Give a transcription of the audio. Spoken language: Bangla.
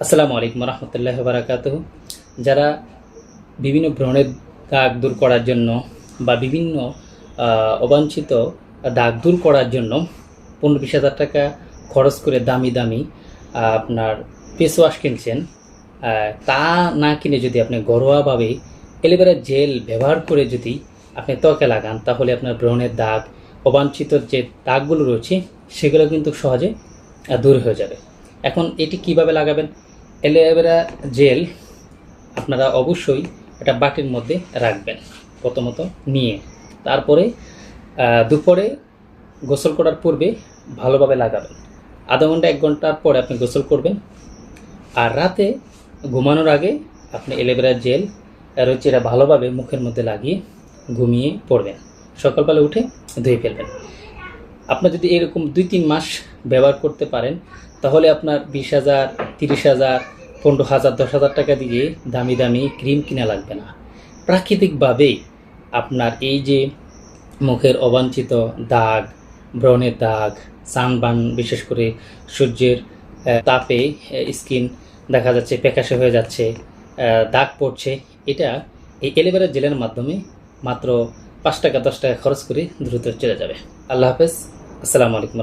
আসসালামু আলাইকুম রহমতুল্লাহ বারাকাত যারা বিভিন্ন ভ্রণের দাগ দূর করার জন্য বা বিভিন্ন অবাঞ্ছিত দাগ দূর করার জন্য পনেরো বিশ হাজার টাকা খরচ করে দামি দামি আপনার ফেস ওয়াশ কিনছেন তা না কিনে যদি আপনি ঘরোয়াভাবে এলোভেরা জেল ব্যবহার করে যদি আপনি ত্বকে লাগান, তাহলে আপনার ব্রণের দাগ, অবাঞ্ছিত যে দাগগুলো রয়েছে, সেগুলো কিন্তু সহজে দূর হয়ে যাবে। এখন এটি কীভাবে লাগাবেন? অ্যালোভেরা জেল, আপনারা অবশ্যই এটা বাটির মধ্যে রাখবেন, প্রথমত নিয়ে। তারপরে দুপুরে গোসল করার পূর্বে ভালোভাবে লাগাবেন। আধা ঘণ্টা, এক ঘণ্টার পরে আপনি গোসল করবেন। আর রাতে ঘুমানোর আগে আপনি অ্যালোভেরা জেল রয়েছে এটা ভালোভাবে মুখের মধ্যে লাগিয়ে ঘুমিয়ে পড়বেন। সকালবেলা উঠে ধুয়ে ফেলবেন। আপনার যদি এরকম দুই তিন মাস ব্যবহার করতে পারেন, তাহলে আপনার বিশ হাজার তিরিশ হাজার, পনেরো হাজার, দশ হাজার টাকা দিয়ে দামি দামি ক্রিম কিনা লাগবে না। প্রাকৃতিকভাবেই আপনার এই যে মুখের অবাঞ্ছিত দাগ, ব্রণের দাগ, সানবান, বিশেষ করে সূর্যের তাপে স্কিন দেখা যাচ্ছে প্যাকাশে হয়ে যাচ্ছে দাগ পড়ছে, এটা এই এলিভেরা জেলের মাধ্যমে মাত্র পাঁচ টাকা, দশ টাকা খরচ করে দ্রুত চলে যাবে। আল্লাহ হাফেজ। আসসালামু আলাইকুম